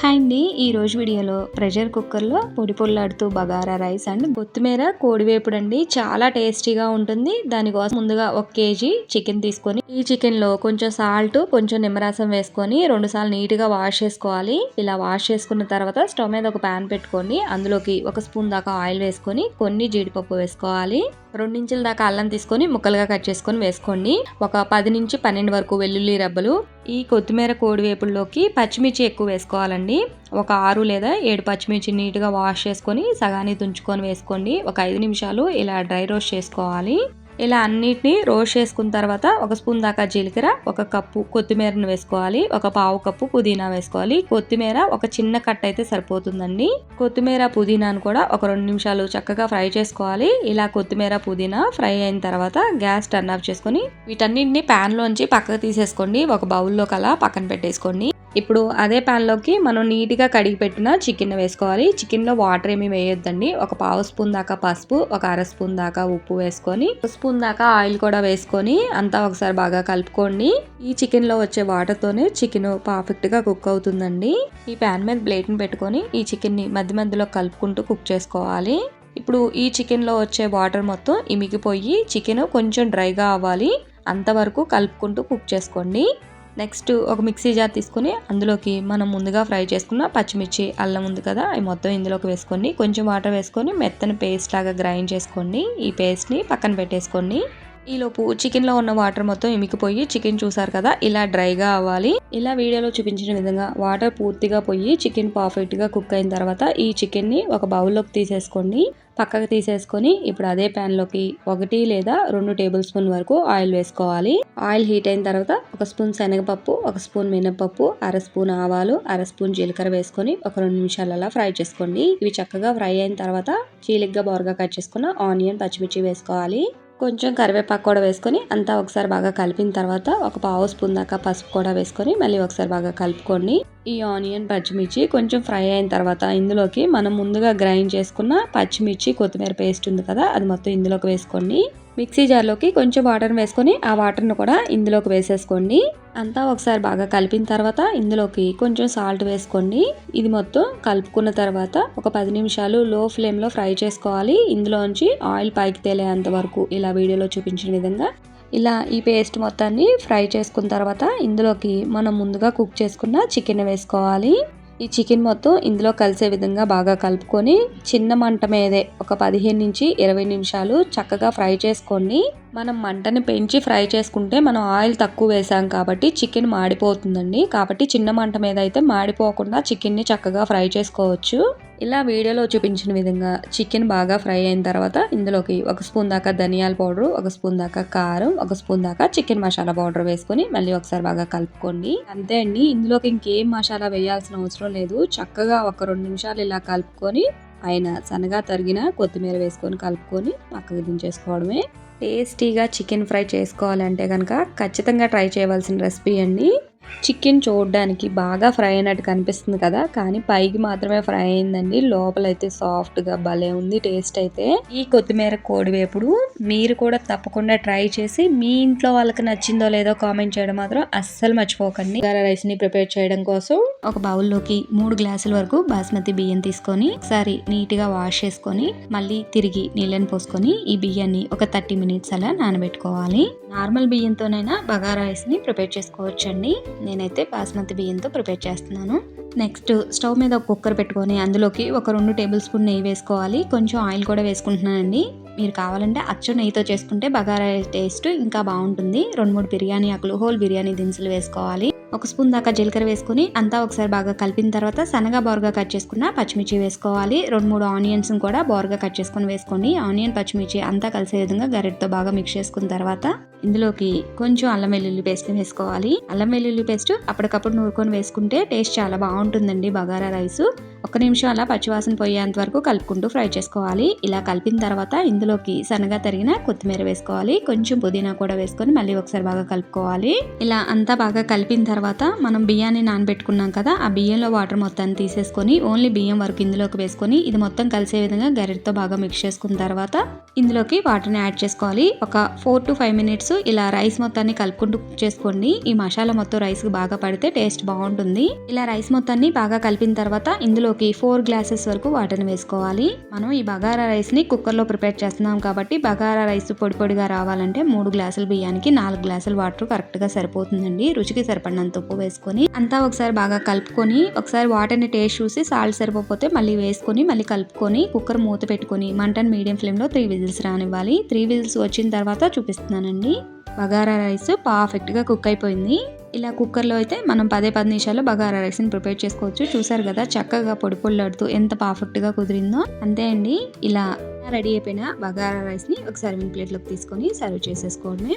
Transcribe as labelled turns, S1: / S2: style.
S1: Hi అండి. ఈ రోజు వీడియోలో ప్రెషర్ కుక్కర్లో పొడి పొల్లాడుతూ బగారా రైస్ అండ్ కొత్తిమీర కోడివేపుడు అండి చాలా టేస్టీగా ఉంటుంది. దానికోసం ముందుగా ఒక కేజీ చికెన్ తీసుకొని ఈ చికెన్లో కొంచెం సాల్ట్ కొంచెం నిమ్మరసం వేసుకొని రెండు సార్లు నీట్గా వాష్ చేసుకోవాలి. ఇలా వాష్ చేసుకున్న తర్వాత స్టవ్ మీద ఒక పాన్ పెట్టుకొని అందులోకి ఒక స్పూన్ దాకా ఆయిల్ వేసుకొని కొన్ని జీడిపప్పు వేసుకోవాలి. రెండించుల దాకా అల్లం తీసుకొని ముక్కలుగా కట్ చేసుకొని వేసుకోండి. ఒక పది నుంచి పన్నెండు వరకు వెల్లుల్లి రెబ్బలు. ఈ కొత్తిమీర కోడివేపుల్లోకి పచ్చిమిర్చి ఎక్కువ వేసుకోవాలండి. ఒక ఆరు లేదా ఏడు పచ్చిమిర్చి నీట్గా వాష్ చేసుకొని సగాన్ని తుంచుకొని వేసుకోండి. ఒక ఐదు నిమిషాలు ఇలా డ్రై రోస్ట్ చేసుకోవాలి. ఇలా అన్నిటిని రోస్ట్ చేసుకున్న తర్వాత ఒక స్పూన్ దాకా జీలకర్ర ఒక కప్పు కొత్తిమీరను వేసుకోవాలి. ఒక పావు కప్పు పుదీనా వేసుకోవాలి. కొత్తిమీర ఒక చిన్న కట్ అయితే సరిపోతుందండి. కొత్తిమీర పుదీనాను కూడా ఒక రెండు నిమిషాలు చక్కగా ఫ్రై చేసుకోవాలి. ఇలా కొత్తిమీర పుదీనా ఫ్రై అయిన తర్వాత గ్యాస్ టర్న్ ఆఫ్ చేసుకొని వీటన్నింటినీ ప్యాన్ లోంచి పక్కకు తీసేసుకోండి. ఒక బౌల్లో కలా పక్కన పెట్టేసుకోండి. ఇప్పుడు అదే ప్యాన్లోకి మనం నీట్గా కడిగి పెట్టిన చికెన్ వేసుకోవాలి. చికెన్లో వాటర్ ఏమి వేయొద్దండి. ఒక పావు స్పూన్ దాకా పసుపు ఒక అర స్పూన్ దాకా ఉప్పు వేసుకొని ఒక స్పూన్ దాకా ఆయిల్ కూడా వేసుకొని అంతా ఒకసారి బాగా కలుపుకోండి. ఈ చికెన్లో వచ్చే వాటర్తోనే చికెన్ పర్ఫెక్ట్గా కుక్ అవుతుందండి. ఈ ప్యాన్ మీద ప్లేట్ని పెట్టుకొని ఈ చికెన్ని మధ్య మధ్యలో కలుపుకుంటూ కుక్ చేసుకోవాలి. ఇప్పుడు ఈ చికెన్లో వచ్చే వాటర్ మొత్తం ఇమిగిపోయి చికెన్ కొంచెం డ్రైగా అవ్వాలి. అంతవరకు కలుపుకుంటూ కుక్ చేసుకోండి. నెక్స్ట్ ఒక మిక్సీ జార్ తీసుకుని అందులోకి మనం ముందుగా ఫ్రై చేసుకున్న పచ్చిమిర్చి అల్లం ఉంది కదా అవి మొత్తం ఇందులోకి వేసుకోండి. కొంచెం వాటర్ వేసుకొని మెత్తని పేస్ట్ లాగా గ్రైండ్ చేసుకోండి ఈ పేస్ట్ని పక్కన పెట్టేసుకోండి ఈలోపు చికెన్లో ఉన్న వాటర్ మొత్తం ఇమికిపోయి చికెన్ చూసారు కదా ఇలా డ్రైగా అవ్వాలి. ఇలా వీడియోలో చూపించిన విధంగా వాటర్ పూర్తిగా పోయి చికెన్ పర్ఫెక్ట్గా కుక్ అయిన తర్వాత ఈ చికెన్ని ఒక బౌల్లోకి తీసేసుకోండి పక్కకు తీసేసుకొని ఇప్పుడు అదే లోకి ఒకటి లేదా రెండు టేబుల్ స్పూన్ వరకు ఆయిల్ వేసుకోవాలి. ఆయిల్ హీట్ అయిన తర్వాత ఒక స్పూన్ శనగపప్పు ఒక స్పూన్ మినపప్పు అర స్పూన్ ఆవాలు అర స్పూన్ జీలకర్ర వేసుకొని ఒక రెండు నిమిషాలలో ఫ్రై చేసుకోండి. ఇవి చక్కగా ఫ్రై అయిన తర్వాత చీలిగ్గా బోరగా కట్ చేసుకున్న ఆనియన్ పచ్చిమిర్చి వేసుకోవాలి. కొంచెం కరివేపాకు కూడా వేసుకొని అంతా ఒకసారి బాగా కలిపిన తర్వాత ఒక పావు స్పూన్ దాకా పసుపు కూడా వేసుకొని మళ్ళీ ఒకసారి బాగా కలుపుకోండి ఈ ఆనియన్ పచ్చిమిర్చి కొంచెం ఫ్రై అయిన తర్వాత ఇందులోకి మనం ముందుగా గ్రైండ్ చేసుకున్న పచ్చిమిర్చి కొత్తిమీర పేస్ట్ ఉంది కదా అది మొత్తం ఇందులోకి వేసుకోండి మిక్సీ జార్లోకి కొంచెం వాటర్ వేసుకొని ఆ వాటర్ను కూడా ఇందులోకి వేసేసుకోండి. అంతా ఒకసారి బాగా కలిపిన తర్వాత ఇందులోకి కొంచెం సాల్ట్ వేసుకోండి. ఇది మొత్తం కలుపుకున్న తర్వాత ఒక పది నిమిషాలు లో ఫ్లేమ్లో ఫ్రై చేసుకోవాలి. ఇందులోంచి ఆయిల్ పైకి తేలేంత వరకు ఇలా వీడియోలో చూపించిన విధంగా ఇలా ఈ పేస్ట్ మొత్తాన్ని ఫ్రై చేసుకున్న తర్వాత ఇందులోకి మనం ముందుగా కుక్ చేసుకున్న చికెన్ వేసుకోవాలి. ఈ చికెన్ మొత్తం ఇందులో కలిసే విధంగా బాగా కలుపుకొని చిన్న మంట మీదే ఒక పదిహేను నుంచి ఇరవై నిమిషాలు చక్కగా ఫ్రై చేసుకోండి. మనం మంటని పెంచి ఫ్రై చేసుకుంటే మనం ఆయిల్ తక్కువ వేసాం కాబట్టి చికెన్ మాడిపోతుందండి. కాబట్టి చిన్న మంట మీద అయితే మాడిపోకుండా చికెన్ని చక్కగా ఫ్రై చేసుకోవచ్చు. ఇలా వీడియోలో చూపించిన విధంగా చికెన్ బాగా ఫ్రై అయిన తర్వాత ఇందులోకి ఒక స్పూన్ దాకా ధనియాల పౌడర్ ఒక స్పూన్ దాకా కారం ఒక స్పూన్ దాకా చికెన్ మసాలా పౌడర్ వేసుకొని మళ్ళీ ఒకసారి బాగా కలుపుకోండి. అంతే అండి ఇందులోకి ఇంకేం మసాలా వేయాల్సిన అవసరం లేదు. చక్కగా ఒక రెండు నిమిషాలు ఇలా కలుపుకొని పైన సన్నగా తరిగిన కొత్తిమీర వేసుకొని కలుపుకొని పక్కకు దించేసుకోవడమే. టేస్టీగా చికెన్ ఫ్రై చేసుకోవాలంటే కనుక ఖచ్చితంగా ట్రై చేయవలసిన రెసిపీ అండి. చికెన్ చూడడానికి బాగా ఫ్రై అయినట్టు కనిపిస్తుంది కదా కానీ పైకి మాత్రమే ఫ్రై అయిందండి. లోపలైతే సాఫ్ట్గా భలే ఉంది టేస్ట్ అయితే. ఈ కొత్తిమీర కోడివేపుడు మీరు కూడా తప్పకుండా ట్రై చేసి మీ ఇంట్లో వాళ్ళకి నచ్చిందో లేదో కామెంట్ చేయడం మాత్రం అస్సలు మర్చిపోకండి. రైస్ని ప్రిపేర్ చేయడం కోసం ఒక బౌల్లోకి మూడు గ్లాసుల వరకు బాస్మతి బియ్యం తీసుకొని ఒకసారి నీట్గా వాష్ చేసుకొని మళ్ళీ తిరిగి నీళ్ళని పోసుకొని ఈ బియ్యాన్ని ఒక థర్టీ మినిట్స్ అలా నానబెట్టుకోవాలి. నార్మల్ బియ్యంతోనైనా బగారా రైస్ని ప్రిపేర్ చేసుకోవచ్చండి. నేనైతే బాస్మతి బియ్యంతో ప్రిపేర్ చేస్తున్నాను. నెక్స్ట్ స్టవ్ మీద ఒక కుక్కర్ పెట్టుకొని అందులోకి ఒక రెండు టేబుల్ స్పూన్ నెయ్యి వేసుకోవాలి. కొంచెం ఆయిల్ కూడా వేసుకుంటున్నానండి. మీరు కావాలంటే అచ్చు నెయ్యితో చేసుకుంటే బగారా టేస్ట్ ఇంకా బాగుంటుంది. రెండు మూడు బిర్యానీ ఆకులు హోల్ బిర్యానీ దినుసులు వేసుకోవాలి. ఒక స్పూన్ దాకా జీలకర్ర వేసుకుని అంతా ఒకసారి బాగా కలిపిన తర్వాత సన్నగా బోర్గా కట్ చేసుకున్న పచ్చిమిర్చి వేసుకోవాలి. రెండు మూడు ఆనియన్స్ కూడా బోర్గా కట్ చేసుకుని వేసుకొని ఆనియన్ పచ్చిమిర్చి అంతా కలిసే విధంగా గరిటతో బాగా మిక్స్ చేసుకున్న తర్వాత ఇందులోకి కొంచెం అల్లం వెల్లుల్లి పేస్ట్ వేసుకోవాలి. అల్లం వెల్లుల్లి పేస్ట్ అప్పటికప్పుడు నూరుకొని వేసుకుంటే టేస్ట్ చాలా బాగుంటుందండి బగారా రైస్. ఒక నిమిషం అలా పచ్చివాసన పోయేంత వరకు కలుపుకుంటూ ఫ్రై చేసుకోవాలి. ఇలా కలిపిన తర్వాత ఇందులోకి సన్నగా తరిగిన కొత్తిమీర వేసుకోవాలి. కొంచెం పుదీనా కూడా వేసుకొని మళ్ళీ ఒకసారి బాగా కలుపుకోవాలి. ఇలా అంతా బాగా కలిపిన తర్వాత మనం బియ్యాన్ని నానబెట్టుకున్నాం కదా ఆ బియ్యంలో వాటర్ మొత్తాన్ని తీసేసుకొని ఓన్లీ బియ్యం వరకు ఇందులోకి వేసుకొని ఇది మొత్తం కలిసే విధంగా గరిటతో బాగా మిక్స్ చేసుకున్న తర్వాత ఇందులోకి వాటర్ని యాడ్ చేసుకోవాలి. ఒక ఫోర్ టు ఫైవ్ మినిట్స్ ఇలా రైస్ మొత్తాన్ని కలుపుకుంటూ చేసుకోండి. ఈ మసాలా మొత్తం రైస్కి బాగా పడితే టేస్ట్ బాగుంటుంది. ఇలా రైస్ మొత్తాన్ని బాగా కలిపిన తర్వాత ఇందులో ఇందులోకి ఫోర్ గ్లాసెస్ వరకు వాటర్ని వేసుకోవాలి. మనం ఈ బగారా రైస్ని కుక్కర్లో ప్రిపేర్ చేస్తున్నాం కాబట్టి బగారా రైస్ పొడి పొడిగా రావాలంటే మూడు గ్లాసుల బియ్యానికి నాలుగు గ్లాసుల వాటర్ కరెక్ట్గా సరిపోతుందండి. రుచికి సరిపడినంత ఉప్పు వేసుకొని అంతా ఒకసారి బాగా కలుపుకొని ఒకసారి వాటర్ని టేస్ట్ చూసి సాల్ట్ సరిపోతే మళ్ళీ వేసుకొని మళ్ళీ కలుపుకొని కుక్కర్ మూత పెట్టుకొని మంటను మీడియం ఫ్లేమ్లో త్రీ విజిల్స్ రానివ్వాలి. త్రీ విజిల్స్ వచ్చిన తర్వాత చూపిస్తున్నానండి. బగారా రైస్ పర్ఫెక్ట్గా కుక్ అయిపోయింది. ఇలా కుక్కర్లో అయితే మనం పదే పది నిమిషాల్లో బగారా రైస్ని ప్రిపేర్ చేసుకోవచ్చు. చూసారు కదా చక్కగా పొడి పొళ్ళాడుతూ ఎంత పర్ఫెక్ట్గా కుదిరిందో. అంతే అండి ఇలా రెడీ అయిపోయిన బగారా రైస్ని ఒక సర్వింగ్ ప్లేట్లోకి తీసుకొని సర్వ్ చేసేసుకోవడమే